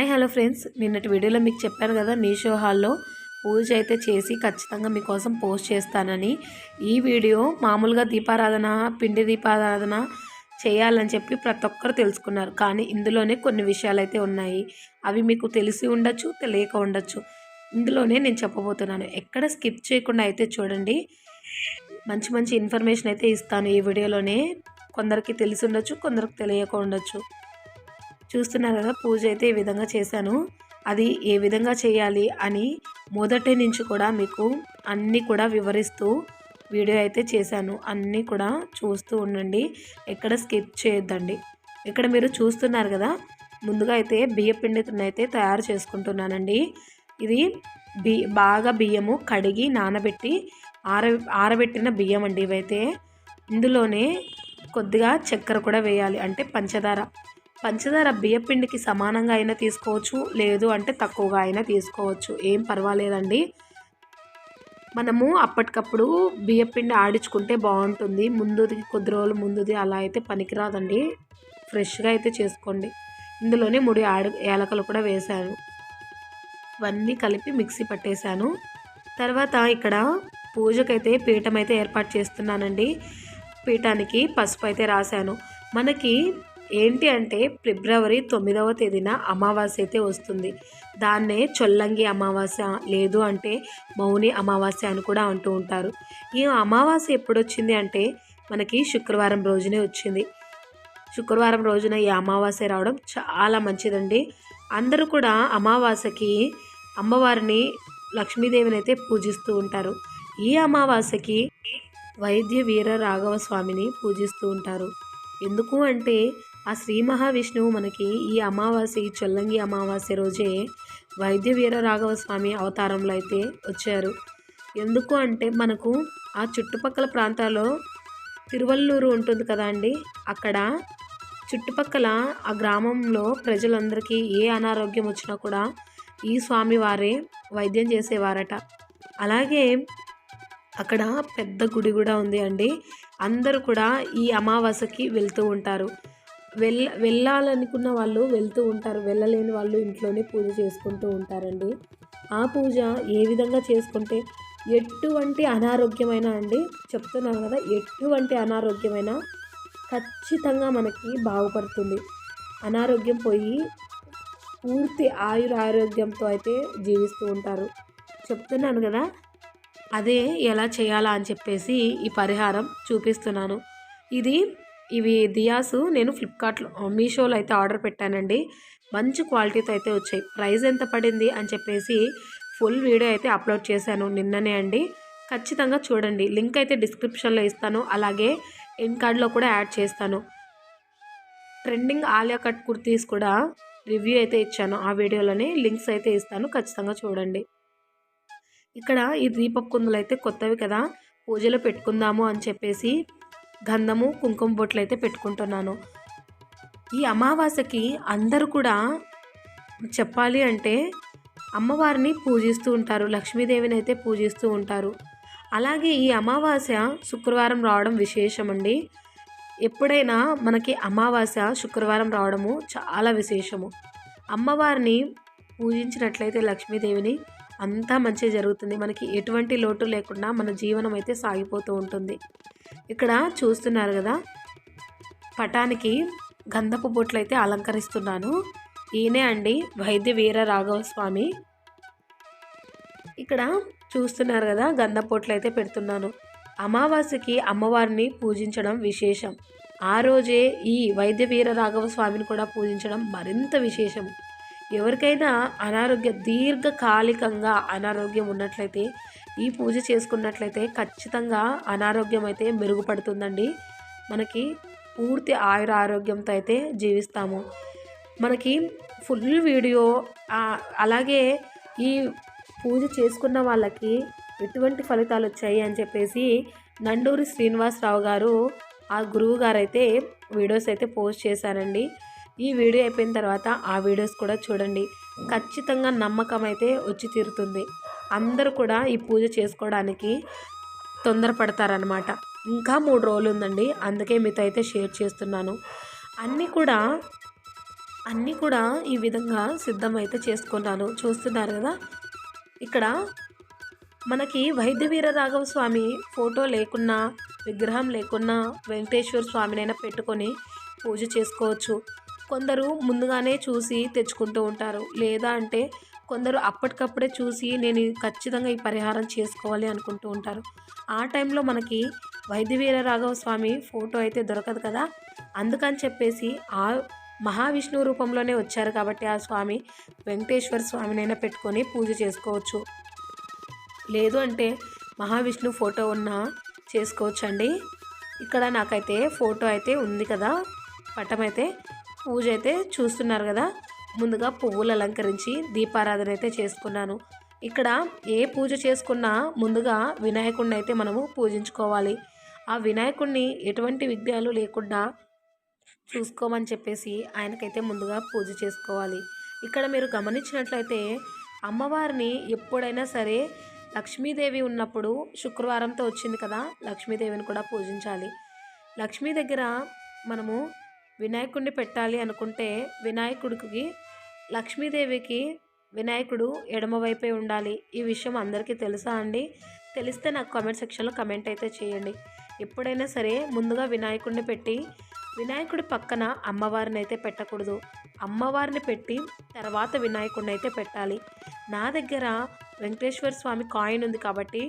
Hi hello friends. నిన్నటి వీడియోలో మీకు చెప్పాను కదా మీషో హాల్లో పూజ అయితే చేసి ఖచ్చితంగా మీకోసం పోస్ట్ చేస్తానని. ఈ వీడియో మామూలుగా దీపారాధన పిండి దీపారాధన చేయాలని చెప్పి ప్రతి ఒక్కరు తెలుసుకున్నారు. కానీ ఇందులోనే కొన్ని విషయాలు అయితే ఉన్నాయి. అవి మీకు తెలిసి ఉండొచ్చు తెలియక ఉండొచ్చు. ఇందులోనే నేను చెప్పబోతున్నాను. ఎక్కడ స్కిప్ చేయకుండా అయితే చూడండి. మంచి మంచి ఇన్ఫర్మేషన్ అయితే ఇస్తాను ఈ వీడియోలోనే. కొందరికి తెలిసి ఉండొచ్చు కొందరికి తెలియక ఉండొచ్చు. చూస్తున్నారు కదా పూజ అయితే ఈ విధంగా చేశాను. అది ఏ విధంగా చేయాలి అని మొదటి నుంచి కూడా మీకు అన్నీ కూడా వివరిస్తూ వీడియో అయితే చేశాను. అన్నీ కూడా చూస్తూ ఉండండి. ఎక్కడ స్కిప్ చేయొద్దండి. ఇక్కడ మీరు చూస్తున్నారు కదా ముందుగా అయితే బియ్య పిండిని అయితే తయారు చేసుకుంటున్నానండి. ఇది బి బాగా బియ్యము కడిగి నానబెట్టి ఆర ఆరబెట్టిన బియ్యం అండి ఇవైతే. ఇందులోనే కొద్దిగా చక్కెర కూడా వేయాలి. అంటే పంచదార. పంచదార బియ్యపిండికి సమానంగా అయినా తీసుకోవచ్చు లేదు అంటే తక్కువగా అయినా తీసుకోవచ్చు. ఏం పర్వాలేదండి. మనము అప్పటికప్పుడు బియ్యపిండి ఆడించుకుంటే బాగుంటుంది. ముందుది కొద్ది రోజులు ముందుది అలా అయితే పనికిరాదండి. ఫ్రెష్గా అయితే చేసుకోండి. ఇందులోనే మూడు ఆడు ఏలకలు కూడా వేశాను. ఇవన్నీ కలిపి మిక్సీ పట్టేశాను. తర్వాత ఇక్కడ పూజకైతే పీఠం అయితే ఏర్పాటు చేస్తున్నానండి. పీఠానికి పసుపు అయితే రాశాను. మనకి ఏంటి అంటే ఫిబ్రవరి తొమ్మిదవ తేదీన అమావాస్య అయితే వస్తుంది. దాన్నే చొల్లంగి అమావాస్య లేదు అంటే మౌని అమావాస్య అని కూడా అంటూ ఉంటారు. ఈ అమావాస్య ఎప్పుడు వచ్చింది అంటే మనకి శుక్రవారం రోజునే వచ్చింది. శుక్రవారం రోజున ఈ అమావాస్య రావడం చాలా మంచిదండి. అందరూ కూడా అమావాస్యకి అమ్మవారిని లక్ష్మీదేవిని అయితే పూజిస్తూ ఉంటారు. ఈ అమావాస్యకి వైద్య వీర రాఘవ స్వామిని పూజిస్తూ ఉంటారు. ఎందుకు అంటే ఆ శ్రీ మహావిష్ణువు మనకి ఈ అమావాస్య ఈ చొల్లంగి అమావాస్య రోజే వైద్య వీర రాఘవ స్వామి అవతారంలో అయితే వచ్చారు. ఎందుకు అంటే మనకు ఆ చుట్టుపక్కల ప్రాంతాల్లో తిరువల్లూరు ఉంటుంది కదా అండి? అక్కడ చుట్టుపక్కల ఆ గ్రామంలో ప్రజలందరికీ ఏ అనారోగ్యం వచ్చినా కూడా ఈ స్వామి వారే వైద్యం చేసేవారట. అలాగే అక్కడ పెద్ద గుడి కూడా ఉంది అండి. అందరూ కూడా ఈ అమావాస్యకి వెళ్తూ ఉంటారు. వెళ్ళ వెళ్ళాలనుకున్న వాళ్ళు వెళ్తూ ఉంటారు. వెళ్ళలేని వాళ్ళు ఇంట్లోనే పూజ చేసుకుంటూ ఉంటారండి. ఆ పూజ ఏ విధంగా చేసుకుంటే ఎటువంటి అనారోగ్యమైన అండి చెప్తున్నాను కదా ఎటువంటి అనారోగ్యమైన ఖచ్చితంగా మనకి బాగుపడుతుంది. అనారోగ్యం పోయి పూర్తి ఆయుర ఆరోగ్యంతో అయితే జీవిస్తూ ఉంటారు. చెప్తున్నాను కదా అదే ఎలా చేయాలా అని చెప్పేసి ఈ పరిహారం చూపిస్తున్నాను. ఇది ఇవి దియాసు నేను ఫ్లిప్కార్ట్లో మీషోలో అయితే ఆర్డర్ పెట్టానండి. మంచి క్వాలిటీతో అయితే వచ్చాయి. ప్రైస్ ఎంత పడింది అని చెప్పేసి ఫుల్ వీడియో అయితే అప్లోడ్ చేశాను నిన్ననే అండి. ఖచ్చితంగా చూడండి. లింక్ అయితే డిస్క్రిప్షన్లో ఇస్తాను. అలాగే ఎన్ కార్డ్లో కూడా యాడ్ చేస్తాను. ట్రెండింగ్ ఆలియా కట్ కుర్తీస్ కూడా రివ్యూ అయితే ఇచ్చాను. ఆ వీడియోలోనే లింక్స్ అయితే ఇస్తాను. ఖచ్చితంగా చూడండి. ఇక్కడ ఈ దీపపు కుందులు అయితే కొత్తవి కదా. పూజలో పెట్టుకుందాము అని చెప్పేసి గంధము కుంకుమ బొట్లు అయితే పెట్టుకుంటున్నాను. ఈ అమావాస్యకి అందరూ కూడా చెప్పాలి అంటే అమ్మవారిని పూజిస్తూ ఉంటారు లక్ష్మీదేవిని అయితే పూజిస్తూ ఉంటారు. అలాగే ఈ అమావాస్య శుక్రవారం రావడం విశేషం అండి ఎప్పుడైనా మనకి అమావాస్య శుక్రవారం రావడము చాలా విశేషము. అమ్మవారిని పూజించినట్లయితే లక్ష్మీదేవిని అంతా మంచి జరుగుతుంది. మనకి ఎటువంటి లోటు లేకుండా మన జీవనం అయితే సాగిపోతూ ఉంటుంది. ఇక్కడ చూస్తున్నారు కదా పటానికి గంధపు బొట్లు అయితే అలంకరిస్తున్నాను. ఈయనే అండి వైద్య వీర రాఘవ స్వామి ఇక్కడ చూస్తున్నారు కదా గంధపొట్లు అయితే పెడుతున్నాను. అమావాస్యకి అమ్మవారిని పూజించడం విశేషం. ఆ రోజే ఈ వైద్య వీర రాఘవ స్వామిని కూడా పూజించడం మరింత విశేషం. ఎవరికైనా అనారోగ్య దీర్ఘకాలికంగా అనారోగ్యం ఉన్నట్లయితే ఈ పూజ చేసుకున్నట్లయితే ఖచ్చితంగా అనారోగ్యం అయితే మెరుగుపడుతుందండి. మనకి పూర్తి ఆయుర ఆరోగ్యంతో అయితే జీవిస్తాము. మనకి ఫుల్ వీడియో అలాగే ఈ పూజ చేసుకున్న వాళ్ళకి ఎటువంటి ఫలితాలు వచ్చాయి అని చెప్పేసి నండూరి శ్రీనివాసరావు గారు ఆ గురువు గారు అయితే వీడియోస్ అయితే పోస్ట్ చేశారండి. ఈ వీడియో అయిపోయిన తర్వాత ఆ వీడియోస్ కూడా చూడండి. ఖచ్చితంగా నమ్మకం అయితే వచ్చి తీరుతుంది. అందరూ కూడా ఈ పూజ చేసుకోవడానికి తొందరపడతారనమాట ఇంకా మూడు రోజులు ఉందండి అందుకే మీతో అయితే షేర్ చేస్తున్నాను. అన్నీ కూడా అన్నీ కూడా ఈ విధంగా సిద్ధం అయితే చేసుకున్నాను. చూస్తున్నారు కదా? ఇక్కడ మనకి వైద్యవీర రాఘవ స్వామి ఫోటో లేకున్నా విగ్రహం లేకున్నా వెంకటేశ్వర స్వామినైనా పెట్టుకొని పూజ చేసుకోవచ్చు. కొందరు ముందుగానే చూసి తెచ్చుకుంటూ ఉంటారు. లేదా అంటే కొందరు అప్పటికప్పుడే చూసి నేను ఖచ్చితంగా ఈ పరిహారం చేసుకోవాలి అనుకుంటూ ఉంటారు. ఆ టైంలో మనకి వైద్యవీర రాఘవ స్వామి ఫోటో అయితే దొరకదు కదా? అందుకని చెప్పేసి ఆ మహావిష్ణువు రూపంలోనే వచ్చారు కాబట్టి ఆ స్వామి వెంకటేశ్వర స్వామినైనా పెట్టుకొని పూజ చేసుకోవచ్చు. లేదు అంటే మహావిష్ణు ఫోటో ఉన్న చేసుకోవచ్చండి. ఇక్కడ నాకైతే ఫోటో అయితే ఉంది కదా? పటం అయితే పూజ అయితే చూస్తున్నారు కదా. ముందుగా పువ్వులు అలంకరించి దీపారాధన అయితే చేసుకున్నాను. ఇక్కడ ఏ పూజ చేసుకున్నా ముందుగా వినాయకుడిని అయితే మనము పూజించుకోవాలి. ఆ వినాయకుడిని ఎటువంటి విఘ్నాలు లేకుండా చూసుకోమని చెప్పేసి ఆయనకైతే ముందుగా పూజ చేసుకోవాలి. ఇక్కడ మీరు గమనించినట్లయితే అమ్మవారిని ఎప్పుడైనా సరే లక్ష్మీదేవి ఉన్నప్పుడు శుక్రవారంతో వచ్చింది కదా లక్ష్మీదేవిని కూడా పూజించాలి. లక్ష్మీ దగ్గర మనము వినాయకుడిని పెట్టాలి అనుకుంటే వినాయకుడికి లక్ష్మీదేవికి వినాయకుడు ఎడమవైపే ఉండాలి. ఈ విషయం అందరికీ తెలుసా అండి? తెలిస్తే నాకు కామెంట్ సెక్షన్లో కమెంట్ అయితే చేయండి. ఎప్పుడైనా సరే ముందుగా వినాయకుడిని పెట్టి వినాయకుడి పక్కన అమ్మవారిని అయితే పెట్టకూడదు. అమ్మవారిని పెట్టి తర్వాత వినాయకుడిని అయితే పెట్టాలి. నా దగ్గర వెంకటేశ్వర స్వామి కాయిన్ ఉంది కాబట్టి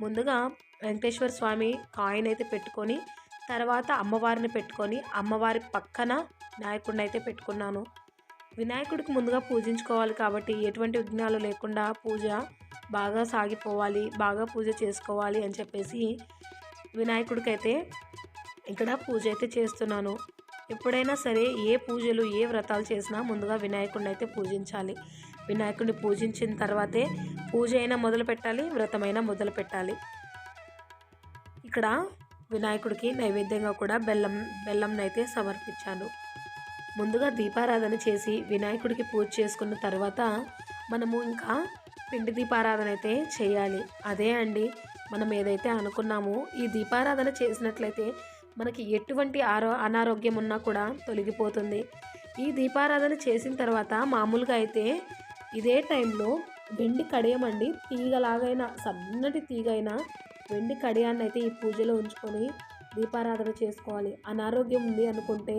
ముందుగా వెంకటేశ్వర స్వామి కాయిన్ అయితే పెట్టుకొని తర్వాత అమ్మవారిని పెట్టుకొని అమ్మవారి పక్కన వినాయకుడిని అయితే పెట్టుకున్నాను. వినాయకుడికి ముందుగా పూజించుకోవాలి కాబట్టి ఎటువంటి విఘ్నాలు లేకుండా పూజ బాగా సాగిపోవాలి బాగా పూజ చేసుకోవాలి అని చెప్పేసి వినాయకుడికైతే ఇక్కడ పూజ అయితే చేస్తున్నాను. ఎప్పుడైనా సరే ఏ పూజలు ఏ వ్రతాలు చేసినా ముందుగా వినాయకుడిని అయితే పూజించాలి. వినాయకుడిని పూజించిన తర్వాతే పూజ అయినా మొదలు పెట్టాలి వ్రతమైనా మొదలు పెట్టాలి ఇక్కడ వినాయకుడికి నైవేద్యంగా కూడా బెల్లం బెల్లంనైతే సమర్పించాను ముందుగా దీపారాధన చేసి వినాయకుడికి పూజ చేసుకున్న తర్వాత మనము ఇంకా పిండి దీపారాధన అయితే చేయాలి. అదే అండి మనం ఏదైతే అనుకున్నామో ఈ దీపారాధన చేసినట్లయితే మనకి ఎటువంటి ఆరో అనారోగ్యం ఉన్నా కూడా తొలగిపోతుంది. ఈ దీపారాధన చేసిన తర్వాత మామూలుగా అయితే ఇదే టైంలో వెండి కడియమండి. తీగలాగైనా సన్నటి తీగైనా వెండి కడియాన్ని అయితే ఈ పూజలో ఉంచుకొని దీపారాధన చేసుకోవాలి. అనారోగ్యం ఉంది అనుకుంటే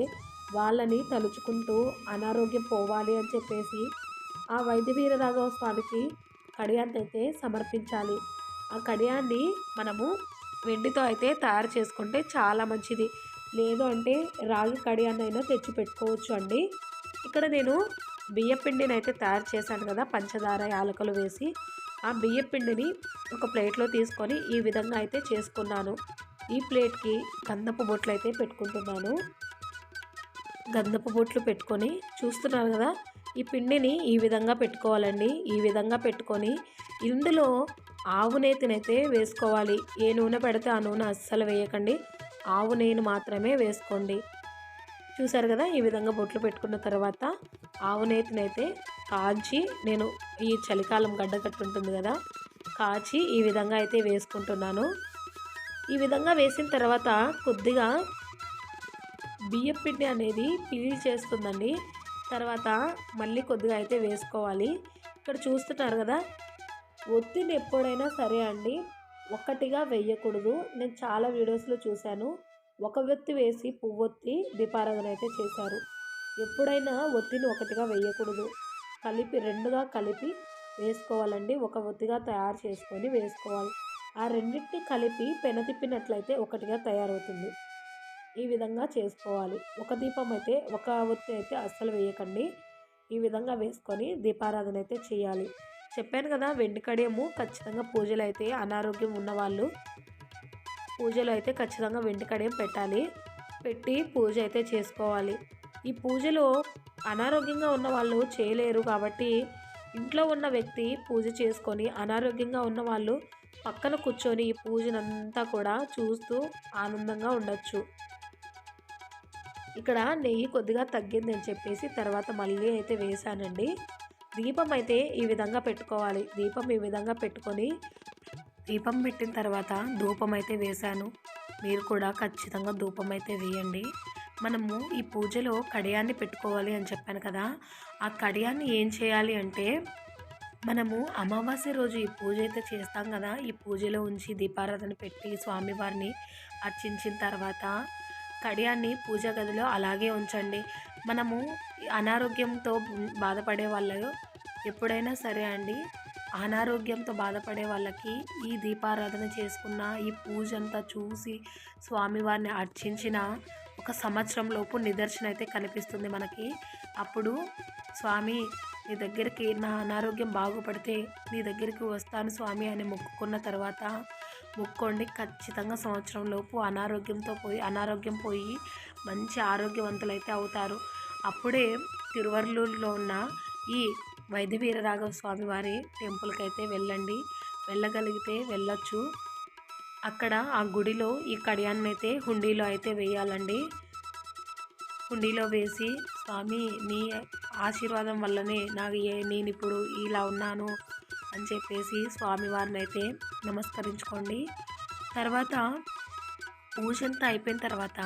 వాళ్ళని తలుచుకుంటూ అనారోగ్యం పోవాలి అని చెప్పేసి ఆ వైద్య వీరరాఘవ స్వామికి కడియాన్ని అయితే సమర్పించాలి. ఆ కడియాన్ని మనము వెండితో అయితే తయారు చేసుకుంటే చాలా మంచిది. లేదు అంటే రాగి కడియాన్ని అయినా తెచ్చి పెట్టుకోవచ్చు అండి. ఇక్కడ నేను బియ్యపిండిని అయితే తయారు చేశాను కదా పంచదార యాలకులు వేసి. ఆ బియ్యపిండిని ఒక ప్లేట్లో తీసుకొని ఈ విధంగా అయితే చేసుకున్నాను. ఈ ప్లేట్కి గంధపు బొట్లు అయితే పెట్టుకుంటున్నాను. గంధపు బొట్లు పెట్టుకొని చూస్తున్నారు కదా ఈ పిండిని ఈ విధంగా పెట్టుకోవాలండి. ఈ విధంగా పెట్టుకొని ఇందులో ఆవు నేతినైతే వేసుకోవాలి. ఏ నూనె పెడితే ఆ నూనె అస్సలు వేయకండి. ఆవు నేను మాత్రమే వేసుకోండి. చూసారు కదా ఈ విధంగా బొట్లు పెట్టుకున్న తర్వాత ఆవు నేతినైతే కాచి నేను ఈ చలికాలం గడ్డకట్టు ఉంటుంది కదా కాచి ఈ విధంగా అయితే వేసుకుంటున్నాను. ఈ విధంగా వేసిన తర్వాత కొద్దిగా బియ్యం పిండి అనేది పిలి చేస్తుందండి. తర్వాత మళ్ళీ కొద్దిగా అయితే వేసుకోవాలి. ఇక్కడ చూస్తున్నారు కదా ఒత్తిడి ఎప్పుడైనా సరే అండి ఒక్కటిగా వేయకూడదు. నేను చాలా వీడియోస్లో చూశాను. ఒక వ్యక్తి వేసి పువ్వొత్తి దీపారాధన అయితే చేశారు. ఎప్పుడైనా ఒత్తిని ఒకటిగా వేయకూడదు. కలిపి రెండుగా కలిపి వేసుకోవాలండి. ఒక ఒత్తిగా తయారు చేసుకొని వేసుకోవాలి. ఆ రెండింటిని కలిపి పెన తిప్పినట్లయితే ఒకటిగా తయారవుతుంది. ఈ విధంగా చేసుకోవాలి. ఒక దీపం అయితే ఒక ఒత్తి అయితే అస్సలు వేయకండి. ఈ విధంగా వేసుకొని దీపారాధన అయితే చేయాలి. చెప్పాను కదా వెండి కడియము ఖచ్చితంగా పూజలు అయితే అనారోగ్యం ఉన్నవాళ్ళు పూజలు అయితే ఖచ్చితంగా వెంటకడే పెట్టాలి? పెట్టి పూజ అయితే చేసుకోవాలి. ఈ పూజలో అనారోగ్యంగా ఉన్న వాళ్ళు చేయలేరు కాబట్టి ఇంట్లో ఉన్న వ్యక్తి పూజ చేసుకొని అనారోగ్యంగా ఉన్న వాళ్ళు పక్కన కూర్చొని ఈ పూజనంతా కూడా చూస్తూ ఆనందంగా ఉండొచ్చు. ఇక్కడ నెయ్యి కొద్దిగా తగ్గింది అని చెప్పేసి తర్వాత మళ్ళీ అయితే వేసానండి దీపం అయితే ఈ విధంగా పెట్టుకోవాలి. దీపం ఈ విధంగా పెట్టుకొని దీపం పెట్టిన తర్వాత ధూపం అయితే వేశాను. మీరు కూడా ఖచ్చితంగా ధూపం అయితే వేయండి. మనము ఈ పూజలో కడియాన్ని పెట్టుకోవాలి అని చెప్పాను కదా. ఆ కడియాన్ని ఏం చేయాలి అంటే మనము అమావాస్య రోజు ఈ పూజ అయితే చేస్తాం కదా. ఈ పూజలో ఉంచి దీపారాధన పెట్టి స్వామివారిని అర్చించిన తర్వాత కడియాన్ని పూజ గదిలో అలాగే ఉంచండి. మనము అనారోగ్యంతో బాధపడే వాళ్ళు ఎప్పుడైనా సరే అండి అనారోగ్యంతో బాధపడే వాళ్ళకి ఈ దీపారాధన చేసుకున్న ఈ పూజ అంతా చూసి స్వామివారిని అర్చించిన ఒక సంవత్సరం లోపు నిదర్శన అయితే కనిపిస్తుంది మనకి. అప్పుడు స్వామి నీ దగ్గరికి నా అనారోగ్యం బాగుపడితే నీ దగ్గరికి వస్తాను స్వామి అని మొక్కుకున్న తర్వాత మొక్కోండి. ఖచ్చితంగా సంవత్సరం లోపు అనారోగ్యంతో పోయి అనారోగ్యం పోయి మంచి ఆరోగ్యవంతులైతే అవుతారు. అప్పుడే తిరువర్లూరులో ఉన్న ఈ వైద్యవీర రాఘవ స్వామి వారి టెంపుల్కి అయితే వెళ్ళండి. వెళ్ళగలిగితే వెళ్ళొచ్చు. అక్కడ ఆ గుడిలో ఈ కడియాన్ని అయితే హుండీలో అయితే వేయాలండి. హుండీలో వేసి స్వామి నీ ఆశీర్వాదం వల్లనే నాకు ఏ నేను ఇప్పుడు ఇలా ఉన్నాను అని చెప్పేసి స్వామివారిని అయితే నమస్కరించుకోండి. తర్వాత పూజంతా అయిపోయిన తర్వాత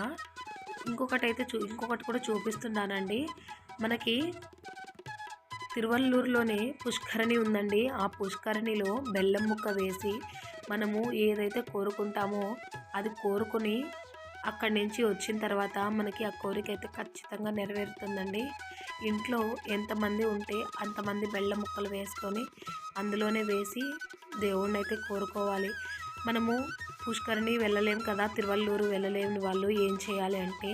ఇంకొకటి అయితే చూ ఇంకొకటి కూడా చూపిస్తున్నానండి. మనకి తిరువల్లూరులోనే పుష్కరణి ఉందండి. ఆ పుష్కరణిలో బెల్లం ముక్క వేసి మనము ఏదైతే కోరుకుంటామో అది కోరుకుని అక్కడి నుంచి వచ్చిన తర్వాత మనకి ఆ కోరిక అయితే ఖచ్చితంగా నెరవేరుతుందండి. ఇంట్లో ఎంతమంది ఉంటే అంతమంది బెల్లం ముక్కలు వేసుకొని అందులోనే వేసి దేవుణ్ణి అయితే కోరుకోవాలి. మనము పుష్కరిణి వెళ్ళలేము కదా తిరువల్లూరు వెళ్ళలేని వాళ్ళు ఏం చేయాలి అంటే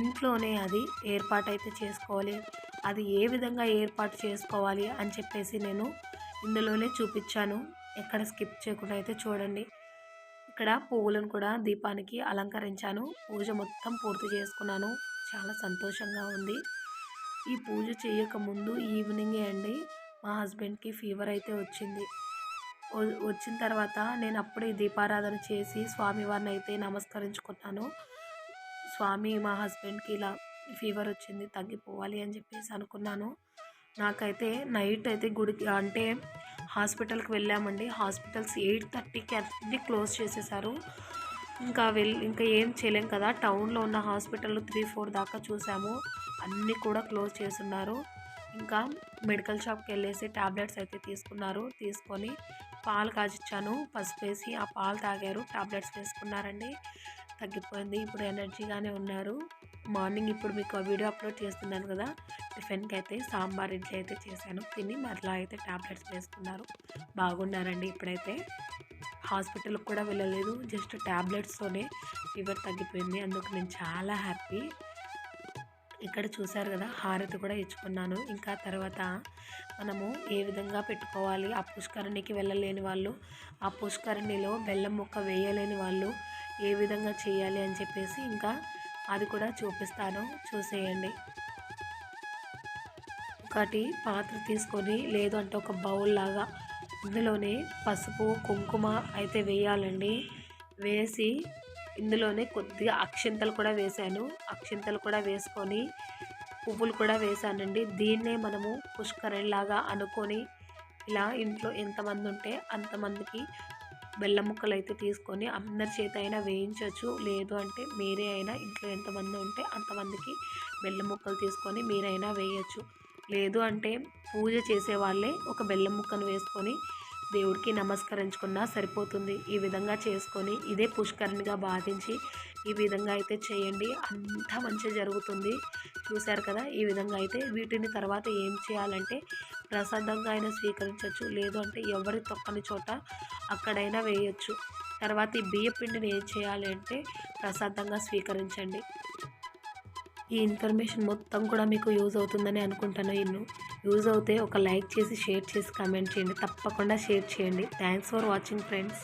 ఇంట్లోనే అది ఏర్పాటు అయితే చేసుకోవాలి. అది ఏ విధంగా ఏర్పాటు చేసుకోవాలి అని చెప్పేసి నేను ఇందులోనే చూపించాను. ఎక్కడ స్కిప్ చేయకుండా అయితే చూడండి. ఇక్కడ పువ్వులను కూడా దీపానికి అలంకరించాను. పూజ మొత్తం పూర్తి చేసుకున్నాను. చాలా సంతోషంగా ఉంది. ఈ పూజ చేయకముందు ఈవినింగే అండి. మా హస్బెండ్కి ఫీవర్ అయితే వచ్చింది. వచ్చిన తర్వాత నేను అప్పుడే దీపారాధన చేసి స్వామివారిని అయితే నమస్కరించుకున్నాను. స్వామి మా హస్బెండ్కి ఇలా ఫీవర్ వచ్చింది తగ్గిపోవాలి అని చెప్పేసి అనుకున్నాను. నాకైతే నైట్ అయితే గుడికి అంటే హాస్పిటల్కి వెళ్ళామండి. హాస్పిటల్స్ ఎయిట్ థర్టీకి అన్ని క్లోజ్ చేసేసారు. ఇంకా వెళ్ళి ఇంకా ఏం చేయలేం కదా. టౌన్లో ఉన్న హాస్పిటల్ త్రీ ఫోర్ దాకా చూసాము. అన్నీ కూడా క్లోజ్ చేస్తున్నారు. ఇంకా మెడికల్ షాప్కి వెళ్ళేసి ట్యాబ్లెట్స్ అయితే తీసుకున్నారు. తీసుకొని పాలు కాచిచ్చాను. పసుపు వేసి ఆ పాలు తాగారు. ట్యాబ్లెట్స్ వేసుకున్నారండి. తగ్గిపోయింది. ఇప్పుడు ఎనర్జీగానే ఉన్నారు. మార్నింగ్ ఇప్పుడు మీకు వీడియో అప్లోడ్ చేస్తున్నాను కదా. టిఫిన్కి అయితే సాంబార్ ఇడ్లీ అయితే చేశాను. తిని మరలా అయితే ట్యాబ్లెట్స్ వేసుకున్నారు. బాగున్నారండి ఇప్పుడైతే. హాస్పిటల్కి కూడా వెళ్ళలేదు. జస్ట్ ట్యాబ్లెట్స్తోనే ఫీవర్ తగ్గిపోయింది. అందుకు నేను చాలా హ్యాపీ. ఇక్కడ చూశారు కదా హారతి కూడా ఇచ్చుకున్నాను. ఇంకా తర్వాత మనము ఏ విధంగా పెట్టుకోవాలి? ఆ పుష్కరిణికి వెళ్ళలేని వాళ్ళు ఆ పుష్కరిణిలో బెల్లం ముక్క వేయలేని వాళ్ళు ఏ విధంగా చేయాలి అని చెప్పేసి ఇంకా అది కూడా చూపిస్తాను. చూసేయండి. ఒకటి పాత్ర తీసుకొని లేదు అంటే ఒక బౌల్ లాగా ఇందులోనే పసుపు కుంకుమ అయితే వేయాలండి. వేసి ఇందులోనే కొద్దిగా అక్షింతలు కూడా వేశాను. అక్షింతలు కూడా వేసుకొని పువ్వులు కూడా వేసానండి దీన్నే మనము పుష్కరిలాగా అనుకొని ఇలా ఇంట్లో ఎంతమంది ఉంటే అంతమందికి బెల్లం ముక్కలు అయితే తీసుకొని అందరి చేత అయినా వేయించవచ్చు లేదు అంటే మీరే అయినా ఇంట్లో ఎంతమంది ఉంటే అంతమందికి బెల్లం ముక్కలు తీసుకొని మీరైనా వేయచ్చు. లేదు అంటే పూజ చేసే వాళ్ళే ఒక బెల్లం ముక్కను వేసుకొని దేవుడికి నమస్కరించుకున్నా సరిపోతుంది. ఈ విధంగా చేసుకొని ఇదే పుష్కరణిగా బాధించి ఈ విధంగా అయితే చేయండి. అంతా మంచిగా జరుగుతుంది. చూశారు కదా? ఈ విధంగా అయితే వీటిని తర్వాత ఏం చేయాలంటే ప్రసాదంగా అయినా స్వీకరించవచ్చు లేదు అంటే ఎవరి తొక్కని చోట అక్కడైనా వేయచ్చు. తర్వాత ఈ బియ్య పిండిని ఏం చేయాలి అంటే ప్రసాదంగా స్వీకరించండి. ఈ ఇన్ఫర్మేషన్ మొత్తం కూడా మీకు యూజ్ అవుతుందని అనుకుంటాను ఇన్ను. యూజ్ అవుతే ఒక లైక్ చేసి షేర్ చేసి కామెంట్ చేయండి. తప్పకుండా షేర్ చేయండి. Thanks for watching friends.